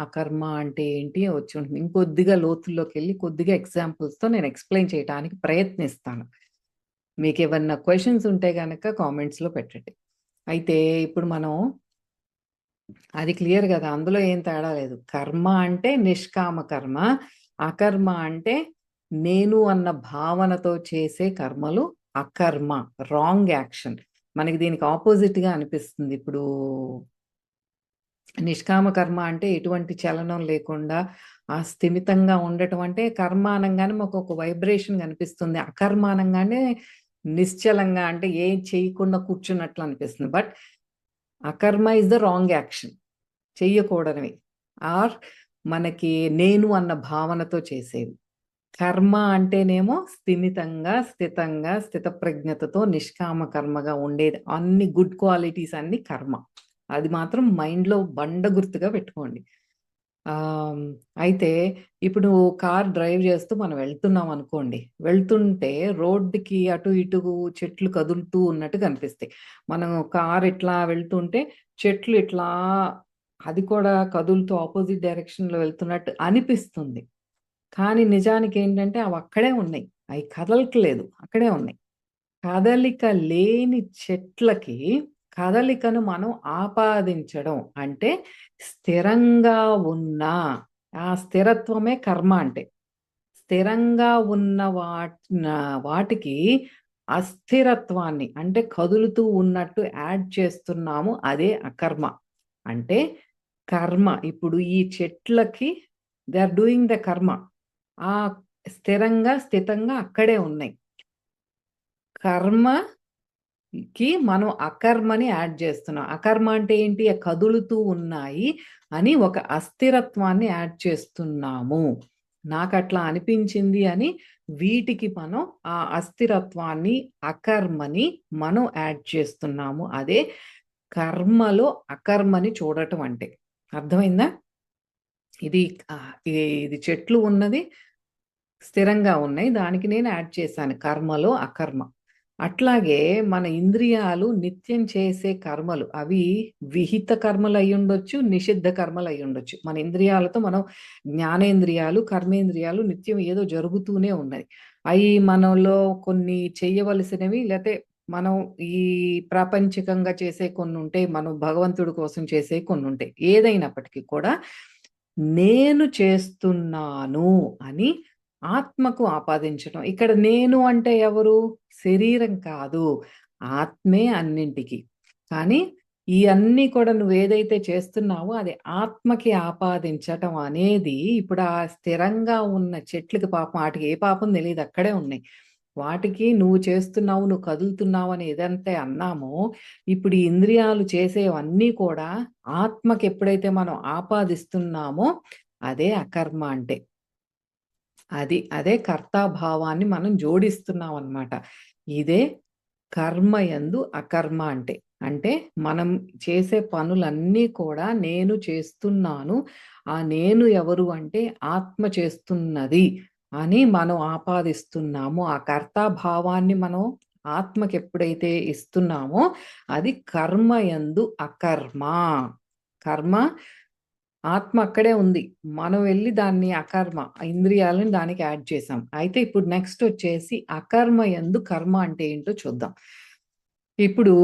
అకర్మ అంటే ఏంటి వచ్చి ఉంటుంది. ఇంకొద్దిగా లోతుల్లోకి వెళ్ళి కొద్దిగా ఎగ్జాంపుల్స్తో నేను ఎక్స్ప్లెయిన్ చేయడానికి ప్రయత్నిస్తాను. మీకు ఏమన్నా క్వశ్చన్స్ ఉంటే కనుక కామెంట్స్లో పెట్టండి. అయితే ఇప్పుడు మనం అది క్లియర్ కదా అందులో ఏం తేడా లేదు. కర్మ అంటే నిష్కామ కర్మ అకర్మ అంటే నేను అన్న భావనతో చేసే కర్మలు అకర్మ రాంగ్ యాక్షన్ మనకి దీనికి ఆపోజిట్గా అనిపిస్తుంది. ఇప్పుడు నిష్కామ కర్మ అంటే ఎటువంటి చలనం లేకుండా ఆ స్థిమితంగా ఉండటం అంటే కర్మ అనగానే మాకు ఒక వైబ్రేషన్ కనిపిస్తుంది. అకర్మ అనగానే నిశ్చలంగా అంటే ఏం చేయకుండా కూర్చున్నట్లు అనిపిస్తుంది. But akarma is the wrong action చెయ్యకూడనివి. Are మనకి నేను అన్న భావనతో చేసేవి కర్మ అంటేనేమో స్థిమితంగా స్థితంగా స్థితప్రజ్ఞతతో నిష్కామ కర్మగా ఉండేది. అన్ని గుడ్ క్వాలిటీస్ అన్ని కర్మ. అది మాత్రం మైండ్లో బండ గుర్తుగా పెట్టుకోండి. అయితే ఇప్పుడు కార్ డ్రైవ్ చేస్తూ మనం వెళ్తున్నాం అనుకోండి వెళ్తుంటే రోడ్డుకి అటు ఇటు చెట్లు కదులుతూ ఉన్నట్టు కనిపిస్తాయి. మనం కార్ ఇట్లా వెళ్తుంటే చెట్లు ఇట్లా అది కూడా కదులుతూ ఆపోజిట్ డైరెక్షన్లో వెళ్తున్నట్టు అనిపిస్తుంది. కానీ నిజానికి ఏంటంటే అవి అక్కడే ఉన్నాయి. అవి కదలట్లేదు. అక్కడే ఉన్నాయి. కదలిక లేని చెట్లకి కదలికను మనం ఆపాదించడం అంటే స్థిరంగా ఉన్న ఆ స్థిరత్వమే కర్మ అంటే. స్థిరంగా ఉన్న వాటి వాటికి అస్థిరత్వాన్ని అంటే కదులుతూ ఉన్నట్టు యాడ్ చేస్తున్నాము అదే అకర్మ. అంటే కర్మ ఇప్పుడు ఈ చెట్లకి దే ఆర్ డూయింగ్ ద కర్మ. ఆ స్థిరంగా స్థితంగా అక్కడే ఉన్నాయి. కర్మ కి మనం అకర్మని యాడ్ చేస్తున్నాం. అకర్మ అంటే ఏంటి? కదులుతూ ఉన్నాయి అని ఒక అస్థిరత్వాన్ని యాడ్ చేస్తున్నాము. నాకు అట్లా అనిపించింది అని వీటికి మనం ఆ అస్థిరత్వాన్ని అకర్మని మనం యాడ్ చేస్తున్నాము. అదే కర్మలో అకర్మని చూడటం అంటే. అర్థమైందా? ఇది ఇది చెట్లు ఉన్నది స్థిరంగా ఉన్నాయి. దానికి నేను యాడ్ చేశాను. కర్మలో అకర్మ. అట్లాగే మన ఇంద్రియాలు నిత్యం చేసే కర్మలు అవి విహిత కర్మలు అయి ఉండొచ్చు నిషిద్ధ కర్మలు అయి ఉండొచ్చు మన ఇంద్రియాలతో మనం జ్ఞానేంద్రియాలు కర్మేంద్రియాలు నిత్యం ఏదో జరుగుతూనే ఉన్నాయి అవి మనలో కొన్ని చెయ్యవలసినవి లేకపోతే మనం ఈ ప్రాపంచికంగా చేసే కొన్ని ఉంటాయి మనం భగవంతుడి కోసం చేసే కొన్ని ఉంటాయి ఏదైనప్పటికీ కూడా నేను చేస్తున్నాను అని ఆత్మకు ఆపాదించడం ఇక్కడ నేను అంటే ఎవరు? శరీరం కాదు. ఆత్మే అన్నింటికి. కానీ ఈ అన్ని కూడా నువ్వు ఏదైతే చేస్తున్నావో అది ఆత్మకి ఆపాదించటం అనేది ఇప్పుడు ఆ స్థిరంగా ఉన్న చెట్లకి పాపం వాటికి ఏ పాపం తెలియదు అక్కడే ఉన్నాయి. వాటికి నువ్వు చేస్తున్నావు నువ్వు కదులుతున్నావు అని ఏదంతే అన్నామో ఇప్పుడు ఈ ఇంద్రియాలు చేసేవన్నీ కూడా ఆత్మకి ఎప్పుడైతే మనం ఆపాదిస్తున్నామో అదే అకర్మ అంటే. అది అదే కర్తాభావాన్ని మనం జోడిస్తున్నాం అనమాట ఇదే కర్మ ఎందు అకర్మ అంటే. అంటే మనం చేసే పనులన్నీ కూడా నేను చేస్తున్నాను ఆ నేను ఎవరు అంటే ఆత్మ చేస్తున్నది అని మనం ఆపాదిస్తున్నాము. ఆ కర్తాభావాన్ని మనం ఆత్మకి ఎప్పుడైతే ఇస్తున్నామో అది కర్మ ఎందు అకర్మ. కర్మ ఆత్మ అక్కడే ఉంది. మనం వెళ్ళి దాన్ని అకర్మ ఇంద్రియాలను దానికి యాడ్ చేసాం అయితే ఇప్పుడు నెక్స్ట్ వచ్చేసి అకర్మ ఎందు కర్మ అంటే ఏంటో చూద్దాం. ఇప్పుడు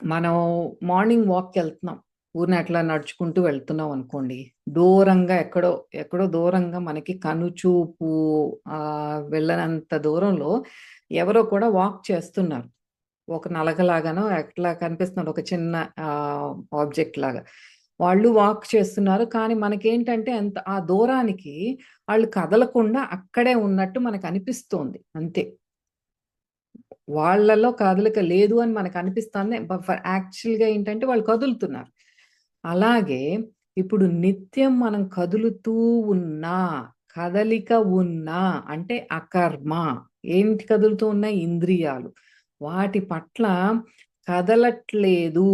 మనం మార్నింగ్ వాక్కి వెళ్తున్నాం. ఊరిని అట్లా నడుచుకుంటూ వెళ్తున్నాం అనుకోండి. దూరంగా ఎక్కడో ఎక్కడో దూరంగా మనకి కనుచూపు ఆ వెళ్ళనంత దూరంలో ఎవరో కూడా వాక్ చేస్తున్నారు. ఒక నలగలాగానో ఎట్లా కనిపిస్తున్నారు. ఒక చిన్న ఆబ్జెక్ట్ లాగా. వాళ్ళు వాక్ చేస్తున్నారు. కానీ మనకేంటంటే అంత ఆ దూరానికి వాళ్ళు కదలకుండా అక్కడే ఉన్నట్టు మనకు అనిపిస్తోంది. అంతే. వాళ్ళలో కదలిక లేదు అని మనకు అనిపిస్తుంది. యాక్చువల్గా ఏంటంటే వాళ్ళు కదులుతున్నారు. అలాగే ఇప్పుడు నిత్యం మనం కదులుతూ ఉన్నా కదలిక ఉన్నా అంటే అకర్మ ఏంటి కదులుతూ ఉన్నాయి? ఇంద్రియాలు. వాటి పట్ల కదలట్లేదు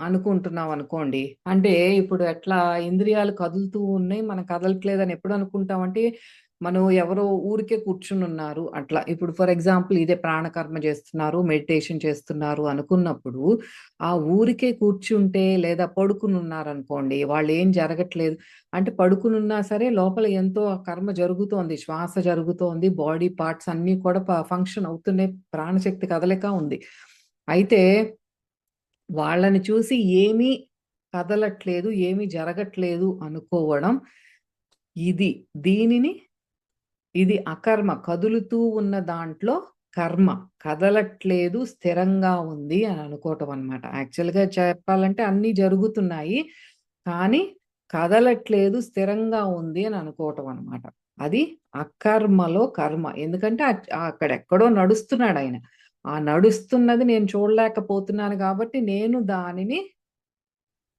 అనుకుంటున్నాం అనుకోండి. అంటే ఇప్పుడు ఎట్లా ఇంద్రియాలు కదులుతూ ఉన్నాయి మనం కదలట్లేదు అని ఎప్పుడు అనుకుంటామంటే మనం ఎవరో ఊరికే కూర్చుని ఉన్నారు అట్లా. ఇప్పుడు ఫర్ ఎగ్జాంపుల్ ఇదే ప్రాణకర్మ చేస్తున్నారు మెడిటేషన్ చేస్తున్నారు అనుకున్నప్పుడు ఆ ఊరికే కూర్చుంటే లేదా పడుకుని ఉన్నారు అనుకోండి వాళ్ళు ఏం జరగట్లేదు. అంటే పడుకుని ఉన్నా సరే లోపల ఎంతో కర్మ జరుగుతోంది శ్వాస జరుగుతోంది బాడీ పార్ట్స్ అన్నీ కూడా ఫంక్షన్ అవుతున్నాయి ప్రాణశక్తి కదలిక ఉంది. అయితే వాళ్ళని చూసి ఏమీ కదలట్లేదు ఏమీ జరగట్లేదు అనుకోవడం ఇది. దీనిని ఇది అకర్మ. కదులుతూ ఉన్న దాంట్లో కర్మ. కదలట్లేదు స్థిరంగా ఉంది అని అనుకోవటం అనమాట యాక్చువల్గా చెప్పాలంటే అన్నీ జరుగుతున్నాయి కానీ కదలట్లేదు స్థిరంగా ఉంది అని అనుకోవటం అనమాట అది అకర్మలో కర్మ. ఎందుకంటే అక్కడెక్కడో నడుస్తున్నాడు ఆయన. ఆ నడుస్తున్నది నేను చూడలేకపోతున్నాను కాబట్టి నేను దానిని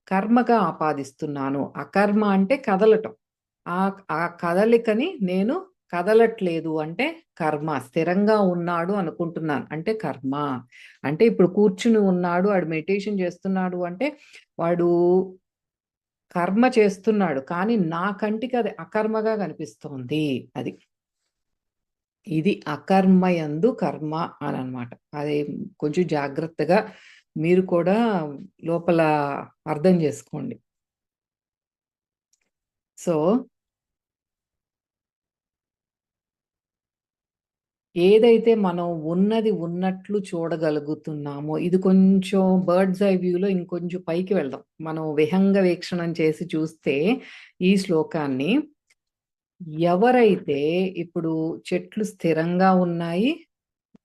కర్మగా ఆపాదిస్తున్నాను. అకర్మ అంటే కదలటం. ఆ ఆ కదలికని నేను కదలట్లేదు అంటే కర్మ స్థిరంగా ఉన్నాడు అనుకుంటున్నాను అంటే కర్మ. అంటే ఇప్పుడు కూర్చుని ఉన్నాడు వాడు మెడిటేషన్ చేస్తున్నాడు అంటే వాడు కర్మ చేస్తున్నాడు. కానీ నా కంటికి అది అకర్మగా కనిపిస్తోంది. అది ఇది అకర్మయందు కర్మ అని అనమాట అది కొంచెం జాగ్రత్తగా మీరు కూడా లోపల అర్థం చేసుకోండి. సో ఏదైతే మనం ఉన్నది ఉన్నట్లు చూడగలుగుతున్నామో ఇది కొంచెం బర్డ్స్ ఐ వ్యూలో ఇంకొంచెం పైకి వెళ్దాం. మనం విహంగ వీక్షణం చేసి చూస్తే ఈ శ్లోకాన్ని ఎవరైతే ఇప్పుడు చెట్లు స్థిరంగా ఉన్నాయి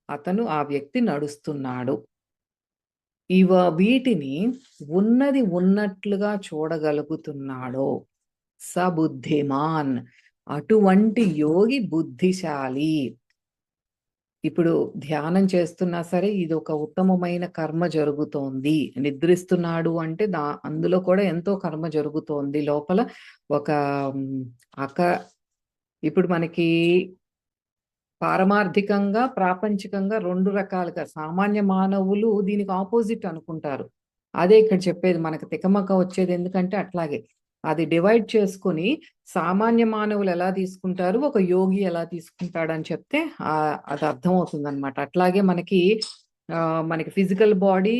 అతను ఆ వ్యక్తి నడుస్తున్నాడు. ఇవ వీటిని ఉన్నది ఉన్నట్లుగా చూడగలుగుతున్నాడో. సబుద్ధిమాన్ అటువంటి యోగి బుద్ధిశాలి. ఇప్పుడు ధ్యానం చేస్తున్నా సరే ఇది ఒక ఉత్తమమైన కర్మ జరుగుతోంది. నిద్రిస్తున్నాడు అంటే దా అందులో కూడా ఎంతో కర్మ జరుగుతోంది. లోపల ఒక అక ఇప్పుడు మనకి పారమార్థికంగా ప్రాపంచికంగా రెండు రకాలుగా సామాన్య మానవులు దీనికి ఆపోజిట్ అనుకుంటారు. అదే ఇక్కడ చెప్పేది మనకు తికమక వచ్చేది ఎందుకంటే అట్లాగే. అది డివైడ్ చేసుకొని సామాన్య మానవులు ఎలా తీసుకుంటారు ఒక యోగి ఎలా తీసుకుంటాడని చెప్తే అది అర్థమవుతుంది అనమాట అట్లాగే మనకి మనకి physical body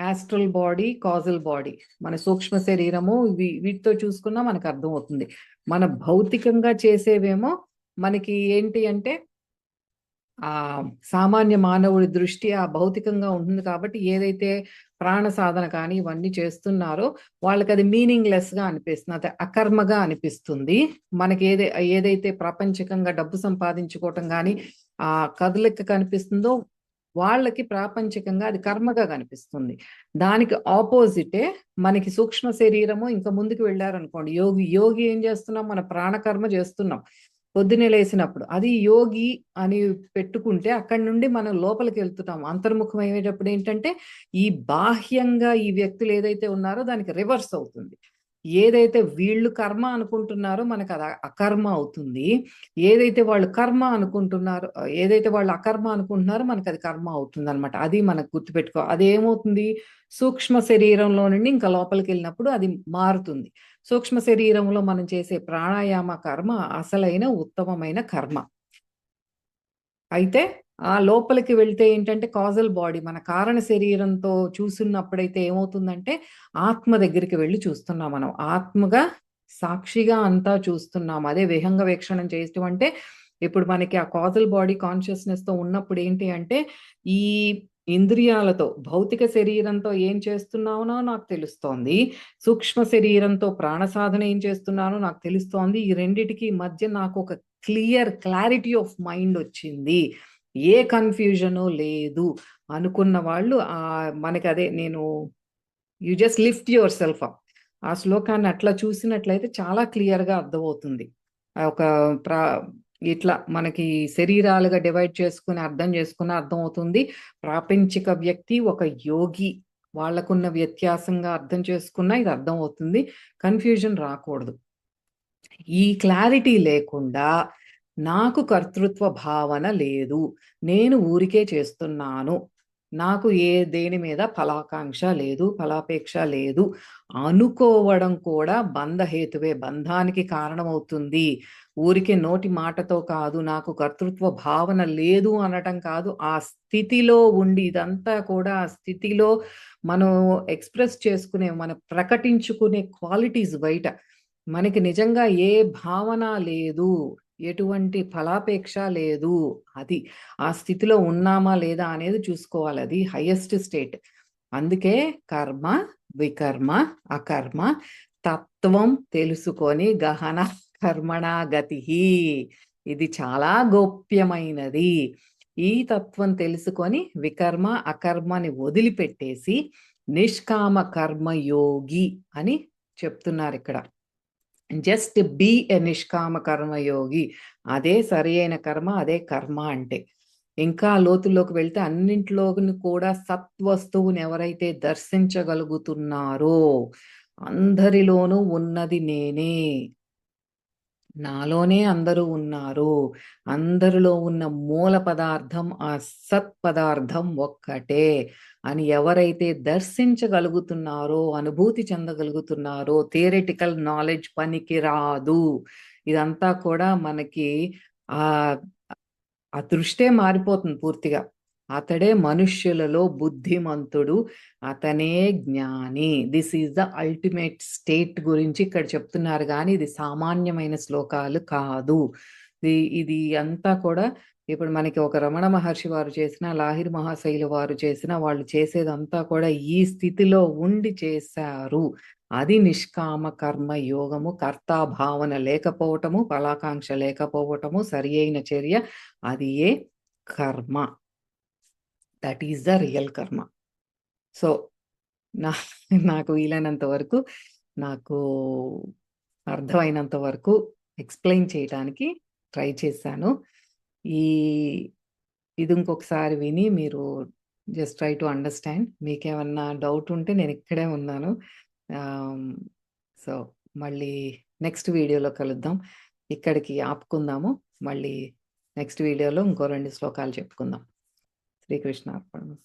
astral body causal body మన సూక్ష్మ శరీరము వీటితో చూసుకున్నా మనకు అర్థమవుతుంది. మన భౌతికంగా చేసేవేమో మనకి ఏంటి అంటే ఆ సామాన్య మానవుడి దృష్టి ఆ భౌతికంగా ఉంటుంది కాబట్టి ఏదైతే ప్రాణ సాధన కానీ ఇవన్నీ చేస్తున్నారో వాళ్ళకి అది మీనింగ్లెస్గా అనిపిస్తుంది. అది అకర్మగా అనిపిస్తుంది. మనకి ఏదై ఏదైతే ప్రపంచకంగా డబ్బు సంపాదించుకోవటం కానీ ఆ కదలిక కనిపిస్తుందో వాళ్ళకి ప్రాపంచికంగా అది కర్మగా కనిపిస్తుంది. దానికి ఆపోజిటే మనకి సూక్ష్మ శరీరము ఇంకా ముందుకు వెళ్ళారనుకోండి. యోగి యోగి ఏం చేస్తున్నాం? మన ప్రాణకర్మ చేస్తున్నాం. పొద్దునే లేసినప్పుడు. అది యోగి అని పెట్టుకుంటే అక్కడి నుండి మనం లోపలికి వెళ్తున్నాం. అంతర్ముఖం అయ్యేటప్పుడు ఏంటంటే ఈ బాహ్యంగా ఈ వ్యక్తులు ఏదైతే ఉన్నారో దానికి రివర్స్ అవుతుంది. ఏదైతే వీళ్ళు కర్మ అనుకుంటున్నారో మనకు అది అకర్మ అవుతుంది. ఏదైతే వాళ్ళు కర్మ అనుకుంటున్నారో ఏదైతే వాళ్ళు అకర్మ అనుకుంటున్నారో మనకు అది కర్మ అవుతుంది అనమాట అది మనకు గుర్తుపెట్టుకో అది ఏమవుతుంది? సూక్ష్మ శరీరంలో నుండి ఇంకా లోపలికి వెళ్ళినప్పుడు అది మారుతుంది. సూక్ష్మ శరీరంలో మనం చేసే ప్రాణాయామ కర్మ అసలైన ఉత్తమమైన కర్మ. అయితే ఆ లోపలికి వెళ్తే ఏంటంటే కాజల్ బాడీ మన కారణ శరీరంతో చూస్తున్నప్పుడైతే ఏమవుతుందంటే ఆత్మ దగ్గరికి వెళ్ళి చూస్తున్నాం మనం. ఆత్మగా సాక్షిగా అంతా చూస్తున్నాం. అదే విహంగ వీక్షణం చేయటం అంటే ఇప్పుడు మనకి ఆ కాజల్ బాడీ కాన్షియస్నెస్తో ఉన్నప్పుడు ఏంటి అంటే ఈ ఇంద్రియాలతో భౌతిక శరీరంతో ఏం చేస్తున్నానో నాకు తెలుస్తోంది. సూక్ష్మ శరీరంతో ప్రాణ సాధన ఏం చేస్తున్నానో నాకు తెలుస్తోంది. ఈ రెండిటికి మధ్య నాకు ఒక క్లియర్ క్లారిటీ ఆఫ్ మైండ్ వచ్చింది. ఏ కన్ఫ్యూజను లేదు. అనుకున్న వాళ్ళు ఆ మనకి అదే నేను you just lift yourself up ఆ శ్లోకాన్ని అట్లా చూసినట్లయితే చాలా క్లియర్గా అర్థమవుతుంది. ఒక ప్రా ఇట్లా మనకి శరీరాలుగా డివైడ్ చేసుకుని అర్థం చేసుకుని అర్థమవుతుంది. ప్రాపంచిక వ్యక్తి ఒక యోగి. వాళ్ళకున్న వ్యత్యాసంగా అర్థం చేసుకున్నా ఇది అర్థం అవుతుంది కన్ఫ్యూజన్ రాకూడదు. ఈ క్లారిటీ లేకుండా నాకు కర్తృత్వ భావన లేదు. నేను ఊరికే చేస్తున్నాను. నాకు ఏ దేని మీద ఫలాకాంక్ష లేదు ఫలాపేక్ష లేదు. అనుకోవడం కూడా బంధహేతువే బంధానికి కారణమవుతుంది. ఊరికే నోటి మాటతో కాదు నాకు కర్తృత్వ భావన లేదు అనటం కాదు. ఆ స్థితిలో ఉండి ఇదంతా కూడా ఆ స్థితిలో మనం ఎక్స్ప్రెస్ చేసుకునే మనం ప్రకటించుకునే క్వాలిటీస్ బయట. మనకి నిజంగా ఏ భావన లేదు. ఎటువంటి ఫలాపేక్ష లేదు. అది ఆ స్థితిలో ఉన్నామా లేదా అనేది చూసుకోవాలి. అది హైయెస్ట్ స్టేట్ అందుకే కర్మ వికర్మ అకర్మ తత్వం తెలుసుకొని గహన కర్మణాగతి ఇది చాలా గోప్యమైనది. ఈ తత్వం తెలుసుకొని వికర్మ అకర్మని వదిలిపెట్టేసి నిష్కామ కర్మయోగి అని చెప్తున్నారు ఇక్కడ. జస్ట్ బీ ఎ నిష్కామ కర్మయోగి అదే సరి అయిన కర్మ అదే కర్మ అంటే. ఇంకా లోతుల్లోకి వెళ్తే అన్నింటిలోని కూడా సత్వస్తువుని ఎవరైతే దర్శించగలుగుతున్నారో అందరిలోనూ ఉన్నది నేనే. నాలోనే అందరూ ఉన్నారు. అందరిలో ఉన్న మూల పదార్థం ఆ సత్ పదార్థం ఒక్కటే. అని ఎవరైతే దర్శించగలుగుతున్నారో అనుభూతి చెందగలుగుతున్నారో థియరిటికల్ నాలెడ్జ్ పనికి రాదు. ఇదంతా కూడా మనకి ఆ ఆ దృష్టే మారిపోతుంది పూర్తిగా. అతడే మనుష్యులలో బుద్ధిమంతుడు అతనే జ్ఞాని. This is the ultimate state గురించి ఇక్కడ చెప్తున్నారు కానీ ఇది సామాన్యమైన శ్లోకాలు కాదు. ఇది ఇది అంతా కూడా ఇప్పుడు మనకి ఒక రమణ మహర్షి వారు చేసిన లాహిర్ మహాశైలు వారు చేసిన వాళ్ళు చేసేదంతా కూడా ఈ స్థితిలో ఉండి చేశారు. అది నిష్కామ కర్మ యోగము కర్తా భావన లేకపోవటము ఫలాకాంక్ష లేకపోవటము సరి అయిన చర్య అది ఏ కర్మ. That is the real karma so నా నాకు వీలైనంత వరకు నాకు అర్థమైనంత వరకు ఎక్స్ప్లెయిన్ చేయడానికి ట్రై చేశాను. ఈ ఇది ఇంకొకసారి విని మీరు జస్ట్ ట్రై టు అండర్స్టాండ్ మీకేమన్నా డౌట్ ఉంటే నేను ఇక్కడే ఉన్నాను. సో మళ్ళీ నెక్స్ట్ వీడియోలో కలుద్దాం. ఇక్కడికి ఆపుకుందాము. మళ్ళీ నెక్స్ట్ వీడియోలో ఇంకో రెండు శ్లోకాలు చెప్పుకుందాం. શ્રી કૃષ્ણ પણ